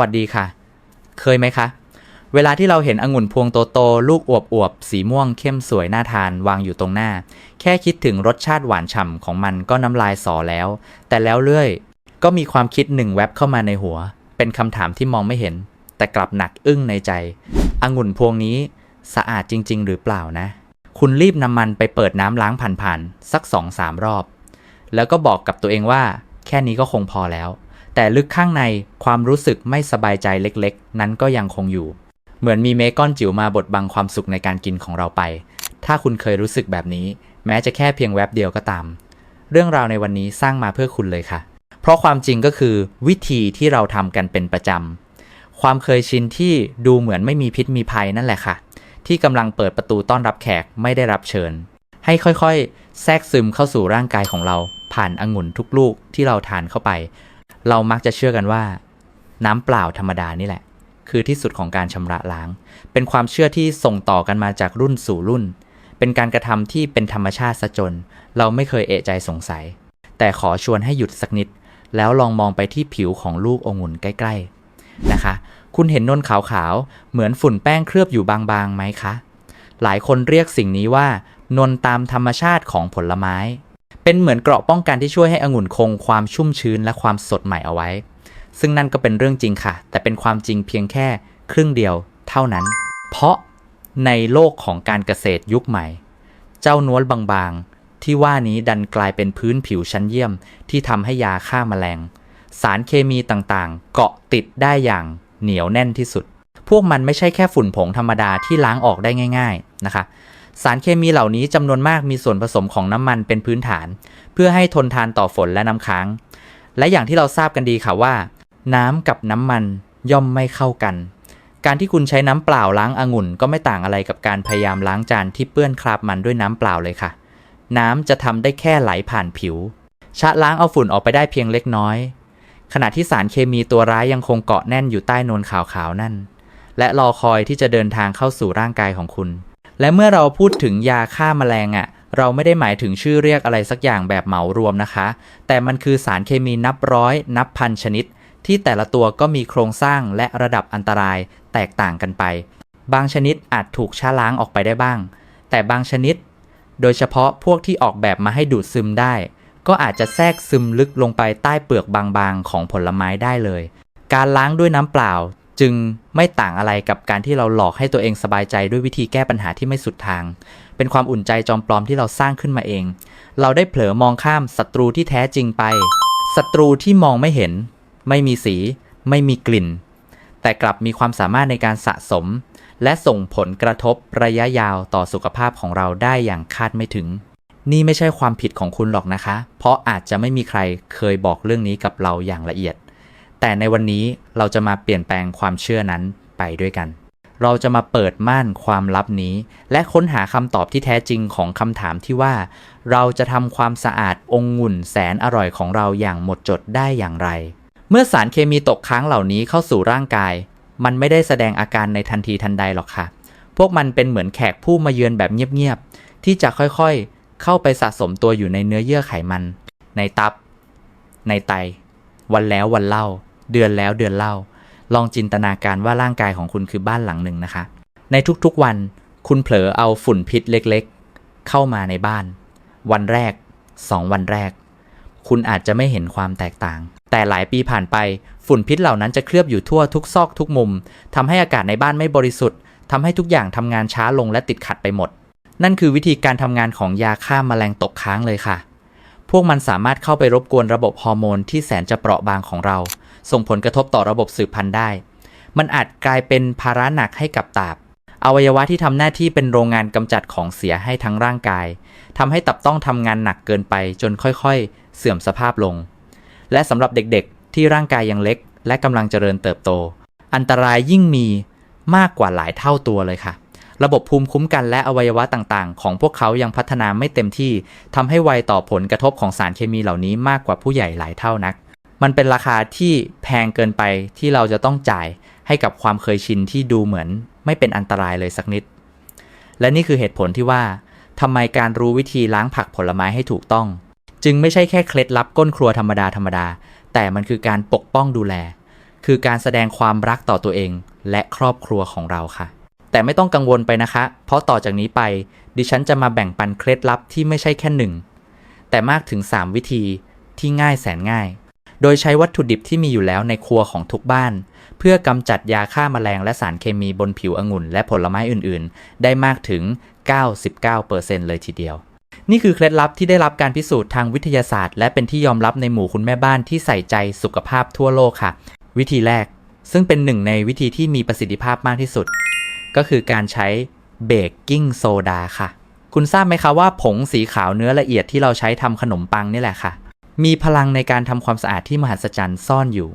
วัสดีค่ะ เคยไหมคะ เวลาที่เราเห็นองุ่นพวงโตๆลูกอวบๆสีม่วงเข้มสวยน่าทานวางอยู่ตรงหน้า แค่คิดถึงรสชาติหวานฉ่ำของมันก็น้ำลายสอแล้ว แต่แล้วเรื่อย ก็มีความคิดหนึ่งแวบเข้ามาในหัว เป็นคำถามที่มองไม่เห็น แต่กลับหนักอึ้งในใจองุ่นพวงนี้สะอาดจริง ๆ หรือเปล่านะ คุณรีบนำมันไปเปิดน้ำล้างผ่านๆสักสองสามรอบ แล้วก็บอกกับตัวเองว่า แค่นี้ก็คงพอแล้ว แต่ลึกข้างในความรู้สึกไม่สบายใจเล็กๆ นั้นก็ยังคงอยู่ เหมือนมีเมก้อนจิ๋วมาบดบังความสุขในการกินของเราไป ถ้าคุณเคยรู้สึกแบบนี้ แม้จะแค่เพียงแวบเดียวก็ตาม เรื่องราวในวันนี้สร้างมาเพื่อคุณเลยค่ะ เพราะความจริงก็คือวิธีที่เราทำกันเป็นประจำความเคยชินที่ดูเหมือนไม่มีพิษมีภัยนั่นแหละค่ะ ที่กำลังเปิดประตูต้อนรับแขกไม่ได้รับเชิญ ให้ค่อยๆ แทรกซึมเข้าสู่ร่างกายของเราผ่านองุ่นทุกลูกที่เราทานเข้าไป เรามักจะเชื่อกันว่า น้ำเปล่าธรรมดานี่แหละ คือที่สุดของการชำระล้าง เป็นความเชื่อที่ส่งต่อกันมาจากรุ่นสู่รุ่น เป็นการกระทำที่เป็นธรรมชาติซะจน เราไม่เคยเอะใจสงสัย แต่ขอชวนให้หยุดสักนิด แล้วลองมองไปที่ผิวของลูกองุ่นใกล้ ๆ นะคะ คุณเห็นนวลขาวๆ เหมือนฝุ่นแป้งเคลือบอยู่บางๆไหมคะ หลายคนเรียกสิ่งนี้ว่านวลตามธรรมชาติของผลไม้ เป็นเหมือนเกราะป้องกันที่ช่วยให้องุ่นคงความชุ่มชื้นและความสดใหม่เอาไว้ ซึ่งนั่นก็เป็นเรื่องจริงค่ะ แต่เป็นความจริงเพียงแค่ครึ่งเดียวเท่านั้น เพราะในโลกของการเกษตรยุคใหม่ เจ้านวลบางๆ ที่ว่านี้ดันกลายเป็นพื้นผิวชั้นเยี่ยม ที่ทำให้ยาฆ่าแมลง สารเคมีต่างๆ เกาะติดได้อย่างเหนียวแน่นที่สุด พวกมันไม่ใช่แค่ฝุ่นผงธรรมดาที่ล้างออกได้ง่าย ๆนะคะ สารเคมีเหล่านี้จำนวนมากมีส่วนผสมของน้ำมันเป็นพื้นฐาน เพื่อให้ทนทานต่อฝนและน้ำค้าง และอย่างที่เราทราบกันดีค่ะว่า น้ำกับน้ำมันย่อมไม่เข้ากัน การที่คุณใช้น้ำเปล่าล้างองุ่น ก็ไม่ต่างอะไรกับการพยายามล้างจานที่เปื้อนคราบมันด้วยน้ำเปล่าเลยค่ะ น้ำจะทำได้แค่ไหลผ่านผิว ชะล้างเอาฝุ่นออกไปได้เพียงเล็กน้อย ขณะที่สารเคมีตัวร้ายยังคงเกาะแน่นอยู่ใต้นวลขาวๆนั่น และรอคอยที่จะเดินทางเข้าสู่ร่างกายของคุณ และเมื่อเราพูดถึงยาฆ่าแมลงอะ่ะเราไม่ได้หมายถึงชื่อเรียกอะไรสักอย่างแบบเหมารวมนะคะ แต่มันคือสารเคมีนับร้อย นับพันชนิด ที่แต่ละตัวก็มีโครงสร้างและระดับอันตรายแตกต่างกันไป บางชนิดอาจถูกชะล้างออกไปได้บ้าง แต่บางชนิด โดยเฉพาะพวกที่ออกแบบมาให้ดูดซึมได้ ก็อาจจะแทรกซึมลึกลงไปใต้เปลือกบางๆ ของผลไม้ได้เลย การล้างด้วยน้ำเปล่า จึงไม่ต่างอะไรกับการที่เราหลอกให้ตัวเองสบายใจด้วยวิธีแก้ปัญหาที่ไม่สุดทาง เป็นความอุ่นใจจอมปลอมที่เราสร้างขึ้นมาเอง เราได้เผลอมองข้ามศัตรูที่แท้จริงไป ศัตรูที่มองไม่เห็น ไม่มีสี ไม่มีกลิ่น แต่กลับมีความสามารถในการสะสม และส่งผลกระทบระยะยาวต่อสุขภาพของเราได้อย่างคาดไม่ถึง นี่ไม่ใช่ความผิดของคุณหรอกนะคะ เพราะอาจจะไม่มีใครเคยบอกเรื่องนี้กับเราอย่างละเอียด แต่ในวันนี้เราจะมาเปลี่ยนแปลงความเชื่อนั้นไปด้วยกัน เราจะมาเปิดม่านความลับนี้ และค้นหาคำตอบที่แท้จริงของคำถามที่ว่า เราจะทำความสะอาดองุ่นแสนอร่อยของเราอย่างหมดจดได้อย่างไร เมื่อสารเคมีตกค้างเหล่านี้เข้าสู่ร่างกาย มันไม่ได้แสดงอาการในทันทีทันใดหรอกค่ะ พวกมันเป็นเหมือนแขกผู้มาเยือนแบบเงียบๆที่จะค่อยๆ เข้าไปสะสมตัวอยู่ในเนื้อเยื่อไขมัน ในตับ ในไตวันแล้ววันเล่า เดือนแล้วเดือนเล่า ลองจินตนาการว่าร่างกายของคุณคือบ้านหลังหนึ่งนะคะ ในทุกๆวันคุณเผลอเอาฝุ่นพิษเล็กๆ เข้ามาในบ้าน วันแรก2วันแรก คุณอาจจะไม่เห็นความแตกต่าง แต่หลายปีผ่านไปฝุ่นพิษเหล่านั้นจะเคลือบอยู่ทั่วทุกซอกทุกมุมทำให้อากาศในบ้านไม่บริสุทธิ์ทำให้ทุกอย่างทำงานช้าลงและติดขัดไปหมด นั่นคือวิธีการทำงานของยาฆ่าแมลงตกค้างเลยค่ะ พวกมันสามารถเข้าไปรบกวนระบบฮอร์โมนที่แสนจะเปราะบางของเรา ส่งผลกระทบต่อระบบสืบพันธุ์ได้ มันอาจกลายเป็นภาระหนักให้กับตับ อวัยวะที่ทำหน้าที่เป็นโรงงานกำจัดของเสียให้ทั้งร่างกายทำให้ตับต้องทำงานหนักเกินไปจนค่อยๆ เสื่อมสภาพลง และสำหรับเด็กๆ ที่ร่างกายยังเล็ก และกำลังเจริญเติบโต อันตรายยิ่งมีมากกว่าหลายเท่าตัวเลยค่ะระบบภูมิคุ้มกันและอวัยวะต่างๆ ของพวกเขายังพัฒนาไม่เต็มที่ทำให้ไวต่อผลกระทบของสารเคมีเหล่านี้มากกว่าผู้ใหญ่หลายเท่านัก มันเป็นราคาที่แพงเกินไปที่เราจะต้องจ่ายให้กับความเคยชินที่ดูเหมือนไม่เป็นอันตรายเลยสักนิด และนี่คือเหตุผลที่ว่าทำไมการรู้วิธีล้างผักผลไม้ให้ถูกต้อง จึงไม่ใช่แค่เคล็ดลับก้นครัวธรรมดาธรรมดา แต่มันคือการปกป้องดูแล คือการแสดงความรักต่อตัวเอง และครอบครัวของเราค่ะ แต่ไม่ต้องกังวลไปนะคะ เพราะต่อจากนี้ไป ดิฉันจะมาแบ่งปันเคล็ดลับที่ไม่ใช่แค่หนึ่งแต่มากถึง 3 วิธีที่ง่ายแสนง่าย โดยใช้วัตถุดิบที่มีอยู่แล้วในครัวของทุกบ้าน เพื่อกำจัดยาฆ่าแมลงและสารเคมีบนผิวองุ่นและผลไม้อื่นๆ ได้มากถึง 99%เลยทีเดียว นี่คือเคล็ดลับที่ได้รับการพิสูจน์ทางวิทยาศาสตร์ และเป็นที่ยอมรับในหมู่คุณแม่บ้านที่ใส่ใจสุขภาพทั่วโลกค่ะ วิธีแรก ซึ่งเป็นหนึ่งในวิธีที่มีประสิทธิภาพมากที่สุด ก็คือการใช้เบกกิ้งโซดาค่ะ คุณทราบไหมคะว่าผงสีขาวเนื้อละเอียดที่เราใช้ทำขนมปังนี่แหละค่ะ มีพลังในการทำความสะอาดที่มหัศจรรย์ซ่อนอยู่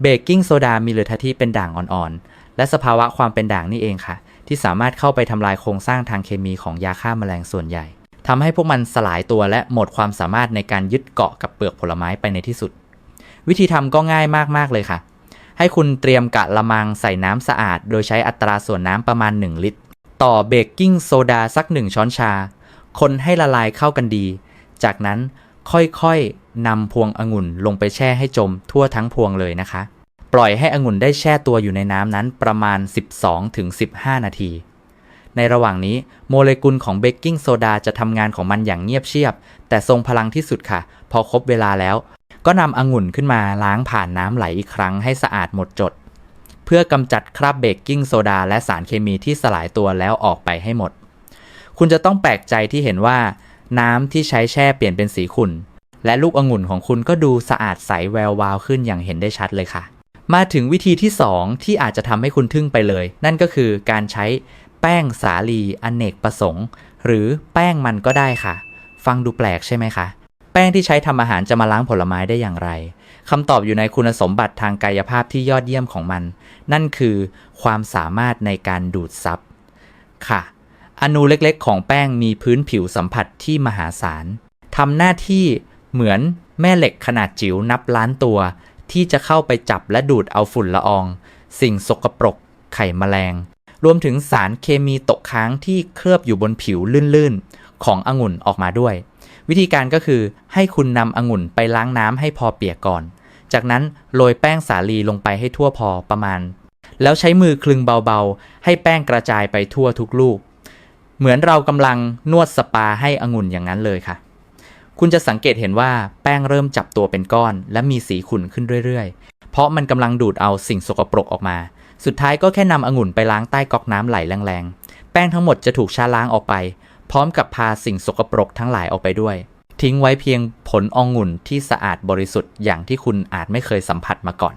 เบกกิ้งโซดามีเลือดที่เป็นด่างอ่อนๆ และสภาวะความเป็นด่างนี่เองค่ะ ที่สามารถเข้าไปทำลายโครงสร้างทางเคมีของยาฆ่าแมลงส่วนใหญ่ทำให้พวกมันสลายตัวและหมดความสามารถในการยึดเกาะกับเปลือกผลไม้ไปในที่สุด วิธีทำก็ง่ายมากๆเลยค่ะ ให้คุณเตรียมกะละมังใส่น้ำสะอาด โดยใช้อัตราส่วนน้ำประมาณ 1 ลิตร ต่อเบกกิ้งโซดาสัก 1 ช้อนชา คนให้ละลายเข้ากันดี จากนั้น ค่อยๆนำพวงองุ่นลงไปแช่ให้จมทั่วทั้งพวงเลยนะคะ ปล่อยให้องุ่นได้แช่ตัวอยู่ในน้ำนั้นประมาณ 12-15 นาที ในระหว่างนี้โมเลกุลของเบกกิ้งโซดาจะทำงานของมันอย่างเงียบเชียบ แต่ทรงพลังที่สุดค่ะ พอครบเวลาแล้ว ก็นำองุ่นขึ้นมาล้างผ่านน้ำไหลอีกครั้งให้สะอาดหมดจด เพื่อกำจัดคราบเบกกิ้งโซดาและสารเคมีที่สลายตัวแล้วออกไปให้หมด คุณจะต้องแปลกใจที่เห็นว่า น้ำที่ใช้แช่เปลี่ยนเป็นสีขุ่น และลูกองุ่นของคุณก็ดูสะอาดใสแวววาวขึ้นอย่างเห็นได้ชัดเลยค่ะ มาถึงวิธีที่ 2 ที่อาจจะทำให้คุณทึ่งไปเลย นั่นก็คือการใช้แป้งสาลีอเนกประสงค์ หรือแป้งมันก็ได้ค่ะ ฟังดูแปลกใช่ไหมคะ แป้งที่ใช้ทำอาหารจะมาล้างผลไม้ได้อย่างไรคำตอบอยู่ในคุณสมบัติทางกายภาพที่ยอดเยี่ยมของมัน นั่นคือความสามารถในการดูดซับค่ะ อนูเล็กๆ ของแป้งมีพื้นผิวสัมผัสที่มหาศาลทำหน้าที่เหมือนแม่เหล็กขนาดจิ๋วนับล้านตัว ที่จะเข้าไปจับและดูดเอาฝุ่นละออง สิ่งสกปรก ไข่แมลง รวมถึงสารเคมีตกค้างที่เคลือบอยู่บนผิวลื่นๆ ขององุ่นออกมาด้วย วิธีการก็คือให้คุณนำองุ่นไปล้างน้ำให้พอเปียกก่อน จากนั้นโรยแป้งสาลีลงไปให้ทั่วพอประมาณ แล้วใช้มือคลึงเบาๆ ให้แป้งกระจายไปทั่วทุกลูก เหมือนเรากำลังนวดสปาให้องุ่นอย่างนั้นเลยค่ะ คุณจะสังเกตเห็นว่าแป้งเริ่มจับตัวเป็นก้อน และมีสีขุ่นขึ้นเรื่อยๆ เพราะมันกำลังดูดเอาสิ่งสกปรกออกมา สุดท้ายก็แค่นำองุ่นไปล้างใต้ก๊อกน้ำไหลแรงๆ แป้งทั้งหมดจะถูกชาล้างออกไป พร้อมกับพาสิ่งสกปรกทั้งหลายออกไปด้วย ทิ้งไว้เพียงผลองุ่นที่สะอาดบริสุทธิ์อย่างที่คุณอาจไม่เคยสัมผัสมาก่อน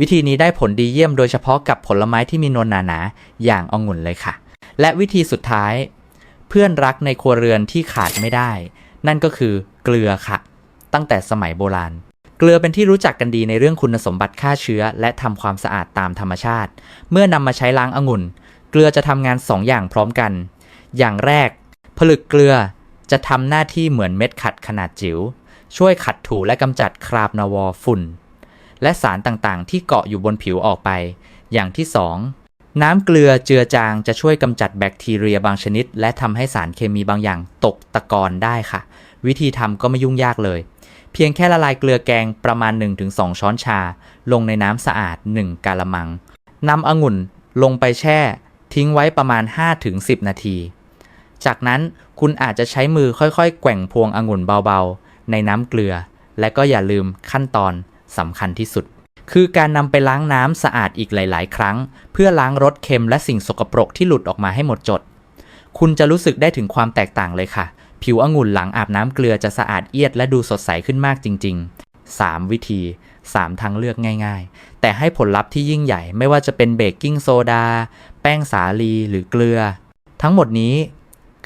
วิธีนี้ได้ผลดีเยี่ยมโดยเฉพาะกับผลไม้ที่มีนวลหนาๆอย่างองุ่นเลยค่ะ และวิธีสุดท้าย เพื่อนรักในครัวเรือนที่ขาดไม่ได้ นั่นก็คือเกลือค่ะ ตั้งแต่สมัยโบราณ เกลือเป็นที่รู้จักกันดีในเรื่องคุณสมบัติฆ่าเชื้อ และทำความสะอาดตามธรรมชาติ เมื่อนำมาใช้ล้างองุ่น เกลือจะทำงาน2ออย่างพร้อมกัน อย่างแรก ผลึกเกลือจะทำหน้าที่เหมือนเม็ดขัดขนาดจิ๋วช่วยขัดถูและกำจัดคราบนวอฝุ่น และสารต่างๆ ที่เกาะอยู่บนผิวออกไป อย่างที่ 2 น้ำเกลือเจือจางจะช่วยกำจัดแบคทีเรียบางชนิด และทำให้สารเคมีบางอย่างตกตะกอนได้ค่ะ วิธีทำก็ไม่ยุ่งยากเลย เพียงแค่ละลายเกลือแกงประมาณ 1-2 ช้อนชา ลงในน้ำสะอาด 1กาละมังนำองุ่นลงไปแช่ ทิ้งไว้ประมาณ 5-10 นาที จากนั้นคุณอาจจะใช้มือค่อยๆ แกว่งพวงองุ่นเบาๆ ในน้ำเกลือ และก็อย่าลืมขั้นตอนสำคัญที่สุด คือการนำไปล้างน้ำสะอาดอีกหลาย ๆ ครั้ง เพื่อล้างรสเค็มและสิ่งสกปรกที่หลุดออกมาให้หมดจด คุณจะรู้สึกได้ถึงความแตกต่างเลยค่ะ ผิวองุ่นหลังอาบน้ำเกลือจะสะอาดเอียดและดูสดใสขึ้นมากจริง ๆ 3 วิธี 3 ทางเลือกง่าย ๆ แต่ให้ผลลัพธ์ที่ยิ่งใหญ่ไม่ว่าจะเป็นเบกกิ้งโซดา แป้งสาลีหรือเกลือ ทั้งหมดนี้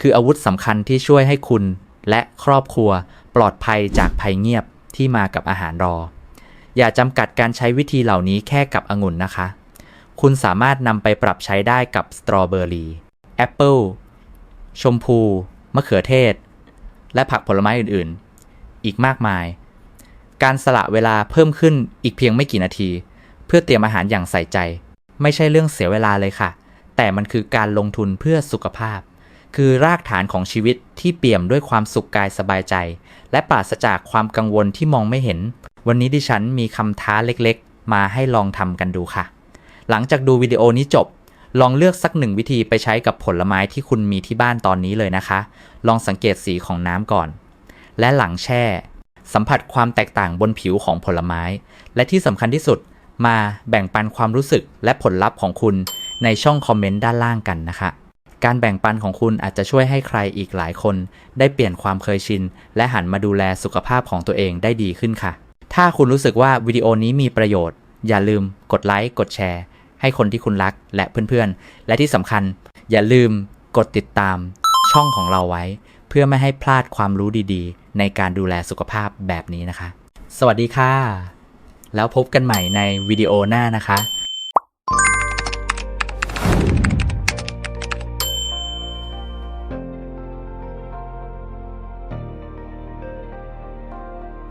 คืออาวุธสำคัญที่ช่วยให้คุณ และครอบครัว ปลอดภัยจากภัยเงียบที่มากับอาหารรอ อย่าจำกัดการใช้วิธีเหล่านี้แค่กับองุ่นนะคะ คุณสามารถนำไปปรับใช้ได้กับสตรอเบอรี่แอปเปิลชมพู มะเขือเทศ และผักผลไม้อื่นๆ อีกมากมาย การสละเวลาเพิ่มขึ้นอีกเพียงไม่กี่นาที เพื่อเตรียมอาหารอย่างใส่ใจ ไม่ใช่เรื่องเสียเวลาเลยค่ะ แต่มันคือการลงทุนเพื่อสุขภาพ คือรากฐานของชีวิตที่เปี่ยมด้วยความสุขกายสบายใจ และปราศจากความกังวลที่มองไม่เห็น วันนี้ดิฉันมีคำท้าเล็กๆ มาให้ลองทำกันดูค่ะ หลังจากดูวิดีโอนี้จบ ลองเลือกสักหนึ่งวิธีไปใช้กับผลไม้ที่คุณมีที่บ้านตอนนี้เลยนะคะ ลองสังเกตสีของน้ำก่อน และหลังแช่ สัมผัสความแตกต่างบนผิวของผลไม้ และที่สำคัญที่สุดมาแบ่งปันความรู้สึกและผลลัพธ์ของคุณในช่องคอมเมนต์ด้านล่างกันนะคะ การแบ่งปันของคุณอาจจะช่วยให้ใครอีกหลายคน ได้เปลี่ยนความเคยชิน และหันมาดูแลสุขภาพของตัวเองได้ดีขึ้นค่ะ ถ้าคุณรู้สึกว่าวิดีโอนี้มีประโยชน์ อย่าลืมกดไลค์กดแชร์ ให้คนที่คุณรักและเพื่อนๆ และที่สำคัญ อย่าลืมกดติดตามช่องของเราไว้ เพื่อไม่ให้พลาดความรู้ดีๆ ในการดูแลสุขภาพแบบนี้นะคะ สวัสดีค่ะ แล้วพบกันใหม่ในวิดีโอหน้านะคะ